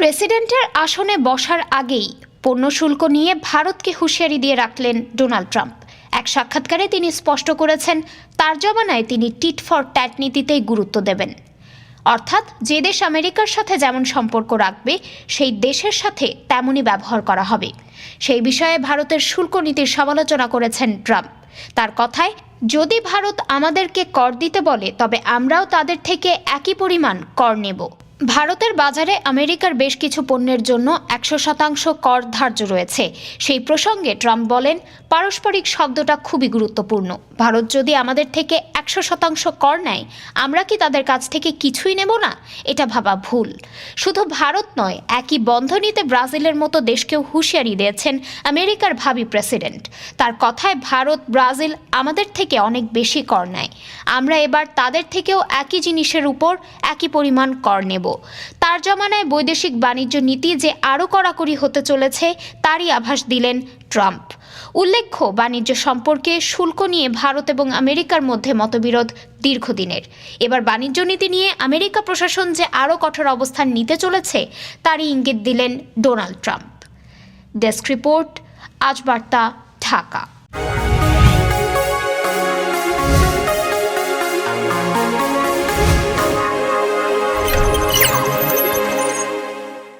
প্রেসিডেন্টের আসনে বসার আগেই পণ্য শুল্ক নিয়ে ভারতকে হুঁশিয়ারি দিয়ে রাখলেন ডোনাল্ড ট্রাম্প। এক সাক্ষাৎকারে তিনি স্পষ্ট করেছেন, তার জমানায় তিনি টিট ফর ট্যাট নীতিতেই গুরুত্ব দেবেন। অর্থাৎ যে দেশ আমেরিকার সাথে যেমন সম্পর্ক রাখবে, সেই দেশের সাথে তেমনই ব্যবহার করা হবে। সেই বিষয়ে ভারতের শুল্ক নীতির সমালোচনা করেছেন ট্রাম্প। তার কথায়, যদি ভারত আমাদেরকে কর দিতে বলে, তবে আমরাও তাদের থেকে একই পরিমাণ কর নেব। ভারতের বাজারে আমেরিকার বেশ কিছু পণ্যের জন্য একশো শতাংশ কর ধার্য রয়েছে। সেই প্রসঙ্গে ট্রাম্প বলেন, পারস্পরিক শব্দটা খুবই গুরুত্বপূর্ণ। ভারত যদি আমাদের থেকে একশো শতাংশ কর নেয়, আমরা কি তাদের কাছ থেকে কিছুই নেব না? এটা ভাবা ভুল। শুধু ভারত নয়, একই বন্ধনীতে ব্রাজিলের মতো দেশকেও হুঁশিয়ারি দিয়েছেন আমেরিকার ভাবি প্রেসিডেন্ট। তার কথায় ভারত, ব্রাজিল আমাদের থেকে অনেক বেশি কর নেয়। আমরা এবার তাদের থেকেও একই জিনিসের উপর একই পরিমাণ কর নেব। তার জমানায় বৈদেশিক বাণিজ্য নীতি যে আরও কড়াকড়ি হতে চলেছে, তারই আভাস দিলেন ট্রাম্প। উল্লেখ্য, বাণিজ্য সম্পর্কে শুল্ক নিয়ে ভারত এবং আমেরিকার মধ্যে মতবিরোধ দীর্ঘদিনের। এবার বাণিজ্য নীতি নিয়ে আমেরিকা প্রশাসন যে আরও কঠোর অবস্থান নিতে চলেছে, তারই ইঙ্গিত দিলেন ডোনাল্ড ট্রাম্প। ডেস্ক রিপোর্ট, আজ বার্তা, ঢাকা।